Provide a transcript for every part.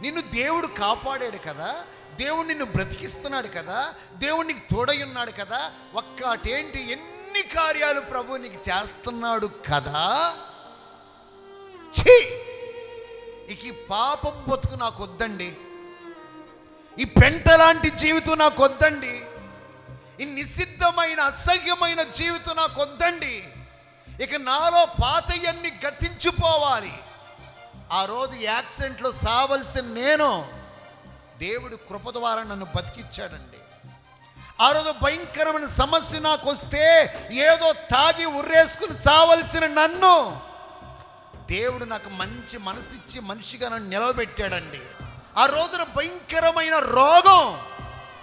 నిన్ను దేవుడు కాపాడాడు కదా దేవుడు నిన్ను బ్రతికిస్తున్నాడు కదా దేవుడు నీకు తోడై ఉన్నాడు కదా ఒక్కటేంటి ఎన్ని కార్యాలు ప్రభు నీకు చేస్తున్నాడు కదా? ఛీ! ఇక ఈ పాపం బతుకు నాకు వద్దండి ఈ పెంట లాంటి జీవితం నాకు వద్దండి ఈ నిషిద్ధమైన అసహ్యమైన జీవితం నాకు వద్దండి ఇక నాలో పాతయన్ని గతించిపోవాలి. ఆ రోజు యాక్సిడెంట్లో సావలసిన నేను దేవుడు కృప ద్వారా నన్ను బతికిచ్చాడండి. ఆ రోజు భయంకరమైన సమస్య నాకు వస్తే ఏదో తాగి ఉర్రేసుకుని చావలసిన నన్ను దేవుడు నాకు మంచి మనసిచ్చి మనిషిగా నన్ను నిలబెట్టాడండి ఆ రోజున భయంకరమైన రోగం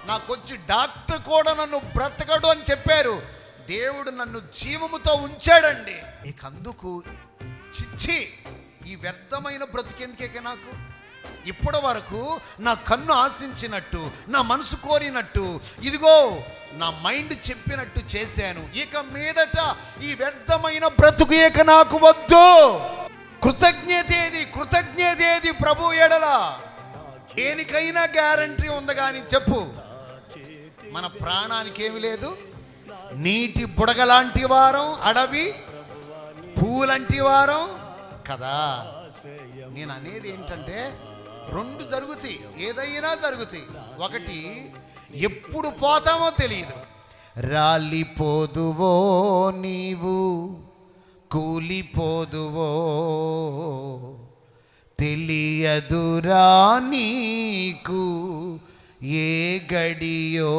నాకు వచ్చి డాక్టర్ కూడా నన్ను బ్రతకడు అని చెప్పారు. దేవుడు నన్ను జీవముతో ఉంచాడండి. ఇక అందుకు చిచ్చి ఈ వ్యర్థమైన బ్రతికెందుకే నాకు? ఇప్పటి వరకు నా కన్ను ఆశించినట్టు నా మనసు కోరినట్టు ఇదిగో నా మైండ్ చెప్పినట్టు చేశాను. ఇక మీదట ఈ వ్యర్థమైన బ్రతుకు ఇక నాకు వద్దు. కృతజ్ఞతేది కృతజ్ఞతేది ప్రభు ఎడల. దేనికైనా గ్యారంటీ ఉంది కానీ చెప్పు. మన ప్రాణానికి ఏమి లేదు. నీటి బుడగలాంటి వారం అడవి పూలంటి వారం కదా. నేను అనేది ఏంటంటే రెండు జరుగుతాయి. ఏదైనా జరుగుతాయి. ఒకటి ఎప్పుడు పోతామో తెలియదు రాలిపోదువో నీవు కూలిపోదువో తెలియదురా నీకు ఏ గడియో.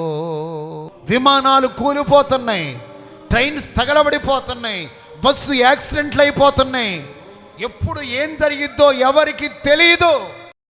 విమానాలు కూలిపోతున్నాయి. ట్రైన్స్ తగలబడిపోతున్నాయి. బస్సు యాక్సిడెంట్లు అయిపోతున్నాయి ఎప్పుడు ఏం జరిగిద్దో ఎవరికి తెలియదు